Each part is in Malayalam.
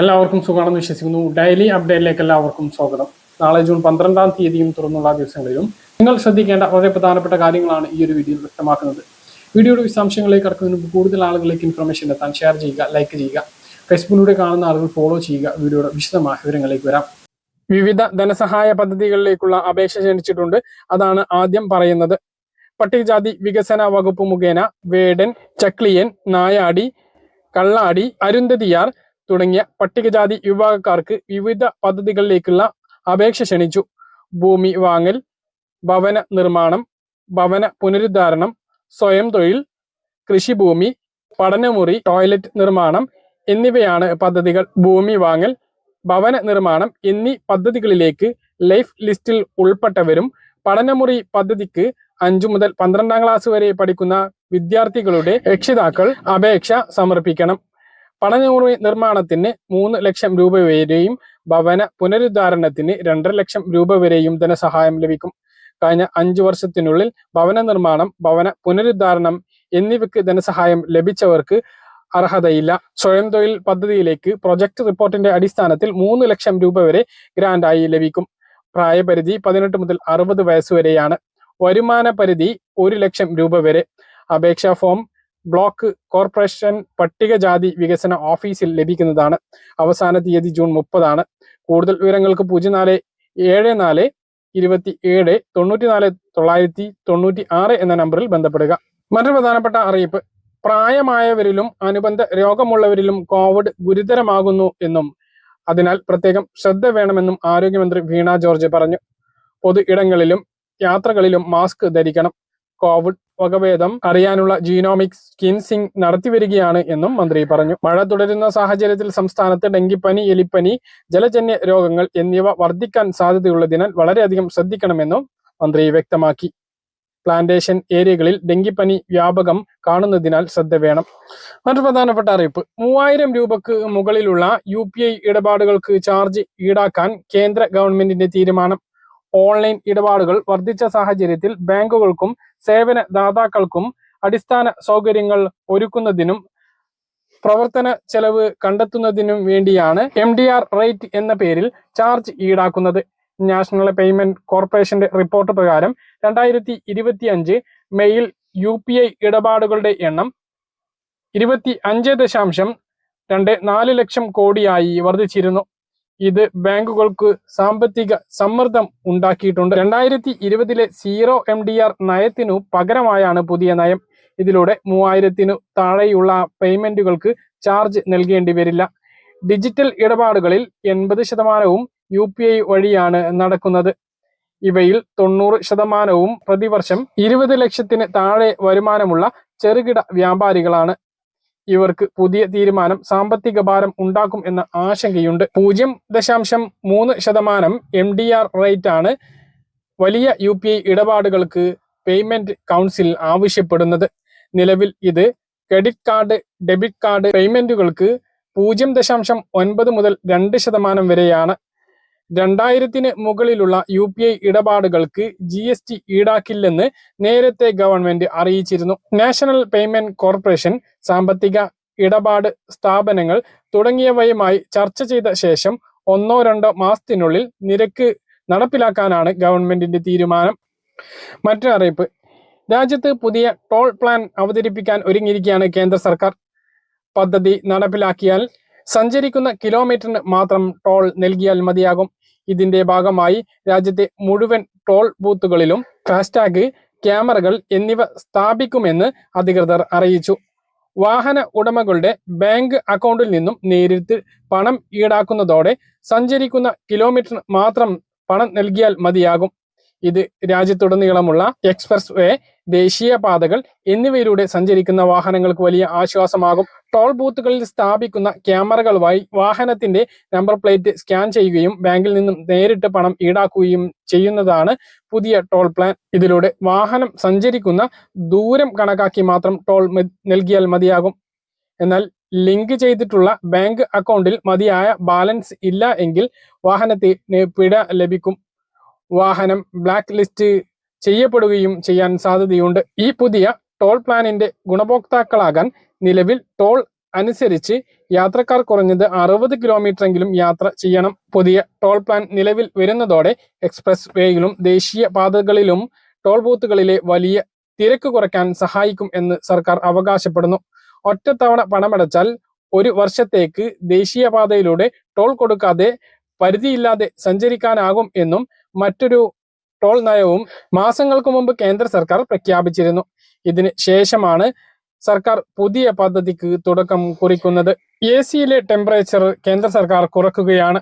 എല്ലാവർക്കും സുഖമാണെന്ന് വിശ്വസിക്കുന്നു. ഡെയിലി അപ്ഡേറ്റിലേക്ക് എല്ലാവർക്കും സ്വാഗതം. നാളെ ജൂൺ പന്ത്രണ്ടാം തീയതിയും തുറന്നുള്ള ദിവസങ്ങളിലും നിങ്ങൾ ശ്രദ്ധിക്കേണ്ട വളരെ പ്രധാനപ്പെട്ട കാര്യങ്ങളാണ് ഈ ഒരു വീഡിയോയിൽ വ്യക്തമാക്കുന്നത്. വീഡിയോയുടെ വിശദാംശങ്ങളിലേക്ക് കടക്കുന്നതിന് മുമ്പ് കൂടുതൽ ആളുകളിലേക്ക് ഇൻഫർമേഷൻ എത്താൻ ഷെയർ ചെയ്യുക ലൈക്ക് ചെയ്യുക ഫേസ്ബുക്കിലൂടെ കാണുന്ന ആളുകൾ ഫോളോ ചെയ്യുക വീഡിയോയുടെ വിശദമായ വിവരങ്ങളിലേക്ക് വരാം. വിവിധ ധനസഹായ പദ്ധതികളിലേക്കുള്ള അപേക്ഷ ക്ഷണിച്ചിട്ടുണ്ട്. അതാണ് ആദ്യം പറയുന്നത്. പട്ടികജാതി വികസന വകുപ്പ് മുഖേന വേടൻ ചക്ലിയൻ നായാടി കള്ളാടി അരുന്ധതിയാർ തുടങ്ങിയ പട്ടികജാതി വിഭാഗക്കാർക്ക് വിവിധ പദ്ധതികളിലേക്കുള്ള അപേക്ഷ ക്ഷണിച്ചു. ഭൂമി വാങ്ങൽ ഭവന നിർമ്മാണം ഭവന പുനരുദ്ധാരണം സ്വയം തൊഴിൽ കൃഷിഭൂമി പഠനമുറി ടോയ്ലറ്റ് നിർമ്മാണം എന്നിവയാണ് പദ്ധതികൾ. ഭൂമി വാങ്ങൽ ഭവന നിർമ്മാണം എന്നീ പദ്ധതികളിലേക്ക് ലൈഫ് ലിസ്റ്റിൽ ഉൾപ്പെട്ടവരും പഠനമുറി പദ്ധതിക്ക് അഞ്ചു മുതൽ പന്ത്രണ്ടാം ക്ലാസ് വരെ പഠിക്കുന്ന വിദ്യാർത്ഥികളുടെ രക്ഷിതാക്കൾ അപേക്ഷ സമർപ്പിക്കണം. പഠനമുറി നിർമ്മാണത്തിന് മൂന്ന് ലക്ഷം രൂപ വരെയും ഭവന പുനരുദ്ധാരണത്തിന് രണ്ടര ലക്ഷം രൂപ വരെയും ധനസഹായം ലഭിക്കും. കഴിഞ്ഞ അഞ്ചു വർഷത്തിനുള്ളിൽ ഭവന നിർമ്മാണം ഭവന പുനരുദ്ധാരണം എന്നിവയ്ക്ക് ധനസഹായം ലഭിച്ചവർക്ക് അർഹതയില്ല. സ്വയം തൊഴിൽ പദ്ധതിയിലേക്ക് പ്രൊജക്ട് റിപ്പോർട്ടിന്റെ അടിസ്ഥാനത്തിൽ മൂന്ന് ലക്ഷം രൂപ വരെ ഗ്രാന്റായി ലഭിക്കും. പ്രായപരിധി പതിനെട്ട് മുതൽ അറുപത് വയസ്സ് വരെയാണ്. വരുമാന പരിധി ഒരു ലക്ഷം രൂപ വരെ. അപേക്ഷാ ഫോം ബ്ലോക്ക് കോർപ്പറേഷൻ പട്ടികജാതി വികസന ഓഫീസിൽ ലഭിക്കുന്നതാണ്. അവസാന തീയതി ജൂൺ മുപ്പതാണ്. കൂടുതൽ വിവരങ്ങൾക്ക് പൂജ്യം നാല് ഏഴ് നാല് ഇരുപത്തി ഏഴ് തൊണ്ണൂറ്റി നാല് തൊള്ളായിരത്തി തൊണ്ണൂറ്റി ആറ് എന്ന നമ്പറിൽ ബന്ധപ്പെടുക. മറ്റൊരു പ്രധാനപ്പെട്ട അറിയിപ്പ്. പ്രായമായവരിലും അനുബന്ധ രോഗമുള്ളവരിലും കോവിഡ് ഗുരുതരമാകുന്നു എന്നും അതിനാൽ പ്രത്യേകം ശ്രദ്ധ വേണമെന്നും ആരോഗ്യമന്ത്രി വീണ ജോർജ് പറഞ്ഞു. പൊതു ഇടങ്ങളിലും യാത്രകളിലും മാസ്ക് ധരിക്കണം. കോവിഡ് വകഭേദം അറിയാനുള്ള ജീനോമിക് സ്കിൻസിംഗ് നടത്തിവരികയാണ് എന്നും മന്ത്രി പറഞ്ഞു. മഴ തുടരുന്ന സാഹചര്യത്തിൽ സംസ്ഥാനത്ത് ഡെങ്കിപ്പനി എലിപ്പനി ജലജന്യ രോഗങ്ങൾ എന്നിവ വർദ്ധിക്കാൻ സാധ്യതയുള്ളതിനാൽ വളരെയധികം ശ്രദ്ധിക്കണമെന്നും മന്ത്രി വ്യക്തമാക്കി. പ്ലാന്റേഷൻ ഏരിയകളിൽ ഡെങ്കിപ്പനി വ്യാപകം കാണുന്നതിനാൽ ശ്രദ്ധ വേണം. മറ്റു പ്രധാനപ്പെട്ട അറിയിപ്പ്. മൂവായിരം രൂപക്ക് മുകളിലുള്ള യു ഇടപാടുകൾക്ക് ചാർജ് ഈടാക്കാൻ കേന്ദ്ര ഗവൺമെന്റിന്റെ തീരുമാനം. ഓൺലൈൻ ഇടപാടുകൾ വർദ്ധിച്ച സാഹചര്യത്തിൽ ബാങ്കുകൾക്കും സേവന ദാതാക്കൾക്കും അടിസ്ഥാന സൗകര്യങ്ങൾ ഒരുക്കുന്നതിനും പ്രവർത്തന ചെലവ് കണ്ടെത്തുന്നതിനും വേണ്ടിയാണ് എം ഡി ആർ റേറ്റ് എന്ന പേരിൽ ചാർജ് ഈടാക്കുന്നത്. നാഷണൽ പേയ്മെന്റ് കോർപ്പറേഷന്റെ റിപ്പോർട്ട് പ്രകാരം രണ്ടായിരത്തി ഇരുപത്തി അഞ്ച് മെയിൽ യു പി ഐ ഇടപാടുകളുടെ എണ്ണം ഇരുപത്തി അഞ്ച് ദശാംശം രണ്ട് നാല് ലക്ഷം കോടിയായി വർദ്ധിച്ചിരുന്നു. ഇത് ബാങ്കുകൾക്ക് സാമ്പത്തിക സമ്മർദ്ദം ഉണ്ടാക്കിയിട്ടുണ്ട്. രണ്ടായിരത്തി ഇരുപതിലെ സീറോ എം ഡി ആർ നയത്തിനു പകരമായാണ് പുതിയ നയം. ഇതിലൂടെ മൂവായിരത്തിനു താഴെയുള്ള പേയ്മെന്റുകൾക്ക് ചാർജ് നൽകേണ്ടി വരില്ല. ഡിജിറ്റൽ ഇടപാടുകളിൽ എൺപത് ശതമാനവും യു പി ഐ വഴിയാണ് നടക്കുന്നത്. ഇവയിൽ തൊണ്ണൂറ് ശതമാനവും പ്രതിവർഷം ഇരുപത് ലക്ഷത്തിന് താഴെ വരുമാനമുള്ള ചെറുകിട വ്യാപാരികളാണ്. ഇവർക്ക് പുതിയ തീരുമാനം സാമ്പത്തിക ഭാരം ഉണ്ടാക്കും എന്ന ആശങ്കയുണ്ട്. പൂജ്യം ദശാംശം മൂന്ന് ശതമാനം എം ഡി ആർ റേറ്റ് ആണ് വലിയ യു പി ഐ ഇടപാടുകൾക്ക് പേയ്മെന്റ് കൗൺസിൽ ആവശ്യപ്പെടുന്നത്. നിലവിൽ ഇത് ക്രെഡിറ്റ് കാർഡ് ഡെബിറ്റ് കാർഡ് പേയ്മെന്റുകൾക്ക് പൂജ്യം ദശാംശം ഒൻപത് മുതൽ രണ്ട് ശതമാനം വരെയാണ്. രണ്ടായിരത്തിന് മുകളിലുള്ള യു പി ഐ ഇടപാടുകൾക്ക് ജി എസ് ടി ഈടാക്കില്ലെന്ന് നേരത്തെ ഗവൺമെന്റ് അറിയിച്ചിരുന്നു. നാഷണൽ പേയ്മെന്റ് കോർപ്പറേഷൻ സാമ്പത്തിക ഇടപാട് സ്ഥാപനങ്ങൾ തുടങ്ങിയവയുമായി ചർച്ച ചെയ്ത ശേഷം ഒന്നോ രണ്ടോ മാസത്തിനുള്ളിൽ നിരക്ക് നടപ്പിലാക്കാനാണ് ഗവൺമെന്റിന്റെ തീരുമാനം. മറ്റൊരു അറിയിപ്പ്. രാജ്യത്ത് പുതിയ ടോൾ പ്ലാൻ അവതരിപ്പിക്കാൻ ഒരുങ്ങിയിരിക്കുകയാണ് കേന്ദ്ര സർക്കാർ. പദ്ധതി നടപ്പിലാക്കിയാൽ സഞ്ചരിക്കുന്ന കിലോമീറ്ററിന് മാത്രം ടോൾ നൽകിയാൽ മതിയാകും. ഇതിന്റെ ഭാഗമായി രാജ്യത്തെ മുഴുവൻ ടോൾ ബൂത്തുകളിലും ഫാസ്ടാഗ് ക്യാമറകൾ എന്നിവ സ്ഥാപിക്കുമെന്ന് അധികൃതർ അറിയിച്ചു. വാഹന ഉടമകളുടെ ബാങ്ക് അക്കൗണ്ടിൽ നിന്നും നേരിട്ട് പണം ഈടാക്കുന്നതോടെ സഞ്ചരിക്കുന്ന കിലോമീറ്റർ മാത്രം പണം നൽകിയാൽ മതിയാകും. ഇത് രാജ്യത്തുടനീളമുള്ള എക്സ്പ്രസ് വേ ദേശീയ പാതകൾ എന്നിവയിലൂടെ സഞ്ചരിക്കുന്ന വാഹനങ്ങൾക്ക് വലിയ ആശ്വാസമാകും. ടോൾ ബൂത്തുകളിൽ സ്ഥാപിക്കുന്ന ക്യാമറകൾ വഴി വാഹനത്തിന്റെ നമ്പർ പ്ലേറ്റ് സ്കാൻ ചെയ്യുകയും ബാങ്കിൽ നിന്നും നേരിട്ട് പണം ഈടാക്കുകയും ചെയ്യുന്നതാണ് പുതിയ ടോൾ പ്ലാൻ. ഇതിലൂടെ വാഹനം സഞ്ചരിക്കുന്ന ദൂരം കണക്കാക്കി മാത്രം ടോൾ നൽകിയാൽ മതിയാകും. എന്നാൽ ലിങ്ക് ചെയ്തിട്ടുള്ള ബാങ്ക് അക്കൗണ്ടിൽ മതിയായ ബാലൻസ് ഇല്ല എങ്കിൽ വാഹനത്തിന് പിഴ ലഭിക്കും. വാഹനം ബ്ലാക്ക് ലിസ്റ്റ് ചെയ്യപ്പെടുകയും ചെയ്യാൻ സാധ്യതയുണ്ട്. ഈ പുതിയ ടോൾ പ്ലാനിന്റെ ഗുണഭോക്താക്കളാകാൻ നിലവിൽ ടോൾ അനുസരിച്ച് യാത്രക്കാർ കുറഞ്ഞത് അറുപത് കിലോമീറ്ററെങ്കിലും യാത്ര ചെയ്യണം. പുതിയ ടോൾ പ്ലാൻ നിലവിൽ വരുന്നതോടെ എക്സ്പ്രസ് വേയിലും ദേശീയ പാതകളിലും ടോൾ ബൂത്തുകളിലെ വലിയ തിരക്ക് കുറയ്ക്കാൻ സഹായിക്കും എന്ന് സർക്കാർ അവകാശപ്പെടുന്നു. ഒറ്റത്തവണ പണമടച്ചാൽ ഒരു വർഷത്തേക്ക് ദേശീയപാതയിലൂടെ ടോൾ കൊടുക്കാതെ പരിധിയില്ലാതെ സഞ്ചരിക്കാനാകും എന്നും മറ്റൊരു ടോൾ നയവും മാസങ്ങൾക്ക് മുമ്പ് കേന്ദ്ര സർക്കാർ പ്രഖ്യാപിച്ചിരുന്നു. ഇതിന് ശേഷമാണ് സർക്കാർ പുതിയ പദ്ധതിക്ക് തുടക്കം കുറിക്കുന്നത്. എ സിയിലെ ടെമ്പറേച്ചർ കേന്ദ്ര സർക്കാർ കുറക്കുകയാണ്.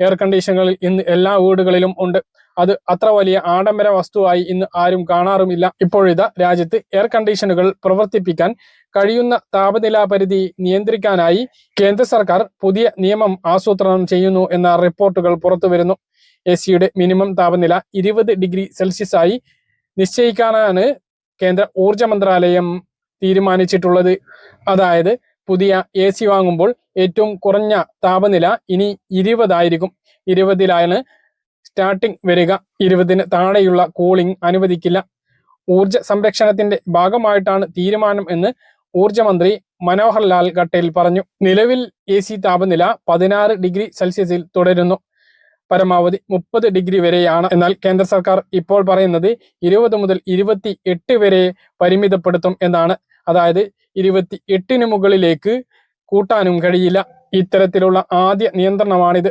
എയർ കണ്ടീഷനുകളിൽ ഇന്ന് എല്ലാ വീടുകളിലും ഉണ്ട്. അത് അത്ര വലിയ ആഡംബര വസ്തുവായി ഇന്ന് ആരും കാണാറുമില്ല. ഇപ്പോഴിതാ രാജ്യത്ത് എയർ കണ്ടീഷനുകൾ പ്രവർത്തിപ്പിക്കാൻ കഴിയുന്ന താപനില പരിധി നിയന്ത്രിക്കാനായി കേന്ദ്ര സർക്കാർ പുതിയ നിയമം ആസൂത്രണം ചെയ്യുന്നു എന്ന റിപ്പോർട്ടുകൾ പുറത്തു വരുന്നു എ സിയുടെ മിനിമം താപനില ഇരുപത് ഡിഗ്രി സെൽഷ്യസ് ആയി നിശ്ചയിക്കാനാണ് കേന്ദ്ര ഊർജ മന്ത്രാലയം തീരുമാനിച്ചിട്ടുള്ളത്. അതായത് പുതിയ എ സി വാങ്ങുമ്പോൾ ഏറ്റവും കുറഞ്ഞ താപനില ഇനി ഇരുപതായിരിക്കും. ഇരുപതിലാണ് സ്റ്റാർട്ടിംഗ് വരിക. ഇരുപതിന് താഴെയുള്ള കൂളിംഗ് അനുവദിക്കില്ല. ഊർജ സംരക്ഷണത്തിന്റെ ഭാഗമായിട്ടാണ് തീരുമാനം എന്ന് ഊർജമന്ത്രി മനോഹർ ലാൽ ഖട്ടേൽ പറഞ്ഞു. നിലവിൽ എ സി താപനില പതിനാറ് ഡിഗ്രി സെൽഷ്യസിൽ തുടരുന്നു. പരമാവധി മുപ്പത് ഡിഗ്രി വരെയാണ്. എന്നാൽ കേന്ദ്ര സർക്കാർ ഇപ്പോൾ പറയുന്നത് ഇരുപത് മുതൽ ഇരുപത്തി എട്ട് വരെ പരിമിതപ്പെടുത്തും എന്നാണ്. അതായത് ഇരുപത്തി എട്ടിന് മുകളിലേക്ക് കൂട്ടാനും കഴിയില്ല. ഇത്തരത്തിലുള്ള ആദ്യ നിയന്ത്രണമാണിത്.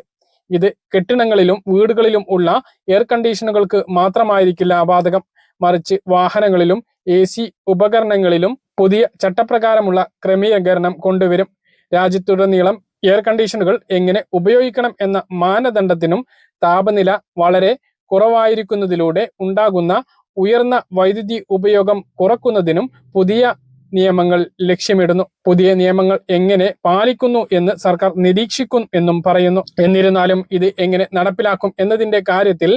ഇത് കെട്ടിടങ്ങളിലും വീടുകളിലും ഉള്ള എയർ കണ്ടീഷനുകൾക്ക് മാത്രമായിരിക്കില്ല ബാധകം. മറിച്ച് വാഹനങ്ങളിലും എ സി ഉപകരണങ്ങളിലും പുതിയ ചട്ടപ്രകാരമുള്ള ക്രമീകരണം കൊണ്ടുവരും. രാജ്യത്തുടനീളം എയർ കണ്ടീഷനുകൾ എങ്ങനെ ഉപയോഗിക്കണം എന്ന മാനദണ്ഡത്തിനും താപനില വളരെ കുറവായിരിക്കുന്നതിലൂടെ ഉണ്ടാകുന്ന ഉയർന്ന വൈദ്യുതി ഉപയോഗം കുറക്കുന്നതിനും പുതിയ നിയമങ്ങൾ ലക്ഷ്യമിടുന്നു. പുതിയ നിയമങ്ങൾ എങ്ങനെ പാലിക്കുന്നു എന്ന് സർക്കാർ നിരീക്ഷിക്കും എന്നും പറയുന്നു. എന്നിരുന്നാലും ഇത് എങ്ങനെ നടപ്പിലാക്കും എന്നതിന്റെ കാര്യത്തിൽ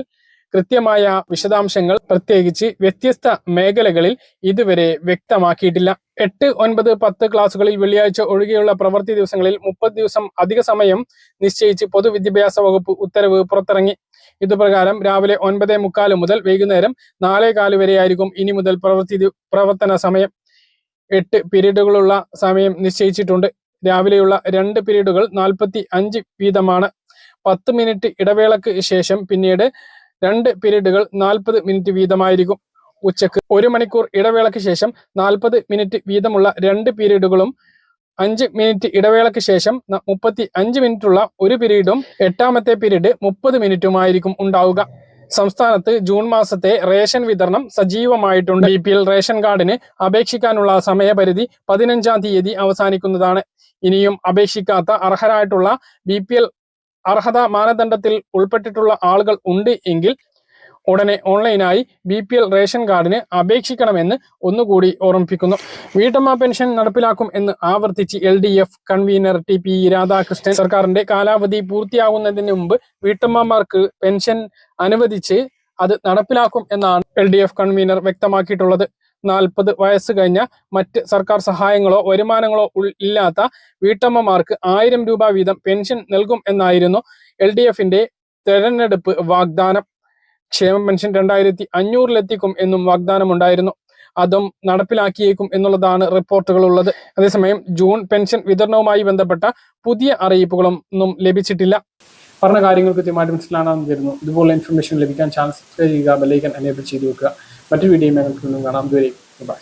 കൃത്യമായ വിശദാംശങ്ങൾ പ്രത്യേകിച്ച് വ്യത്യസ്ത മേഖലകളിൽ ഇതുവരെ വ്യക്തമാക്കിയിട്ടില്ല. എട്ട് ഒൻപത് പത്ത് ക്ലാസുകളിൽ വെള്ളിയാഴ്ച ഒഴികെയുള്ള പ്രവൃത്തി ദിവസങ്ങളിൽ മുപ്പത് ദിവസം അധിക സമയം നിശ്ചയിച്ച് പൊതുവിദ്യാഭ്യാസ വകുപ്പ് ഉത്തരവ് പുറത്തിറങ്ങി. ഇതുപ്രകാരം രാവിലെ ഒൻപത് മുക്കാൽ മുതൽ വൈകുന്നേരം നാലേ കാൽ വരെയായിരിക്കും ഇനി മുതൽ പ്രവൃത്തി പ്രവർത്തന സമയം. എട്ട് പീരീഡുകളുള്ള സമയം നിശ്ചയിച്ചിട്ടുണ്ട്. രാവിലെയുള്ള രണ്ട് പീരീഡുകൾ നാൽപ്പത്തി അഞ്ച് വീതമാണ്. പത്ത് മിനിറ്റ് ഇടവേളക്ക് ശേഷം പിന്നീട് രണ്ട് പീരീഡുകൾ നാൽപ്പത് മിനിറ്റ് വീതമായിരിക്കും. ഉച്ചയ്ക്ക് ഒരു മണിക്കൂർ ഇടവേളയ്ക്ക് ശേഷം നാൽപ്പത് മിനിറ്റ് വീതമുള്ള രണ്ട് പീരീഡുകളും അഞ്ച് മിനിറ്റ് ഇടവേളയ്ക്ക് ശേഷം മുപ്പത്തി അഞ്ച് മിനിറ്റുള്ള ഒരു പീരീഡും എട്ടാമത്തെ പീരീഡ് മുപ്പത് മിനിറ്റുമായിരിക്കും ഉണ്ടാവുക. സംസ്ഥാനത്ത് ജൂൺ മാസത്തെ റേഷൻ വിതരണം സജീവമായിട്ടുണ്ട്. ബി റേഷൻ കാർഡിന് അപേക്ഷിക്കാനുള്ള സമയപരിധി പതിനഞ്ചാം തീയതി അവസാനിക്കുന്നതാണ്. ഇനിയും അപേക്ഷിക്കാത്ത അർഹരായിട്ടുള്ള ബി അർഹത മാനദണ്ഡത്തിൽ ഉൾപ്പെട്ടിട്ടുള്ള ആളുകൾ ഉണ്ട് എങ്കിൽ ഉടനെ ഓൺലൈനായി ബി പി എൽ റേഷൻ കാർഡിന് അപേക്ഷിക്കണമെന്ന് ഒന്നുകൂടി ഓർമ്മിപ്പിക്കുന്നു. വീട്ടമ്മ പെൻഷൻ നടപ്പിലാക്കും എന്ന് ആവർത്തിച്ച് L D F convener T P Radhakrishnan സർക്കാരിന്റെ കാലാവധി പൂർത്തിയാകുന്നതിന് മുമ്പ് വീട്ടമ്മമാർക്ക് പെൻഷൻ അനുവദിച്ച് അത് നടപ്പിലാക്കും എന്നാണ് എൽ കൺവീനർ വ്യക്തമാക്കിയിട്ടുള്ളത്. നാൽപ്പത് വയസ്സ് കഴിഞ്ഞ മറ്റ് സർക്കാർ സഹായങ്ങളോ വരുമാനങ്ങളോ ഇല്ലാത്ത വീട്ടമ്മമാർക്ക് ആയിരം രൂപ വീതം പെൻഷൻ നൽകും എന്നായിരുന്നു എൽ ഡി എഫിന്റെ തെരഞ്ഞെടുപ്പ് വാഗ്ദാനം. ക്ഷേമ പെൻഷൻ രണ്ടായിരത്തി അഞ്ഞൂറിലെത്തിക്കും എന്നും വാഗ്ദാനം ഉണ്ടായിരുന്നു അതും നടപ്പിലാക്കിയേക്കും എന്നുള്ളതാണ് റിപ്പോർട്ടുകൾ ഉള്ളത്. അതേസമയം ജൂൺ പെൻഷൻ വിതരണവുമായി ബന്ധപ്പെട്ട പുതിയ അറിയിപ്പുകളൊന്നും ലഭിച്ചിട്ടില്ല. പറഞ്ഞ കാര്യങ്ങൾ കൃത്യമായിട്ട് മനസ്സിലാണെന്ന് തരുന്നു ഇതുപോലുള്ള ഇൻഫർമേഷൻ ലഭിക്കാൻ ചാനൽ സബ്സ്ക്രൈബ് ചെയ്യുക ബെല്ലൈക്കൻ എനേബിൾ ചെയ്ത് വെക്കുക. മറ്റു വീഡിയോ വീണ്ടും കാണാം. ഇതുവരെ ബൈ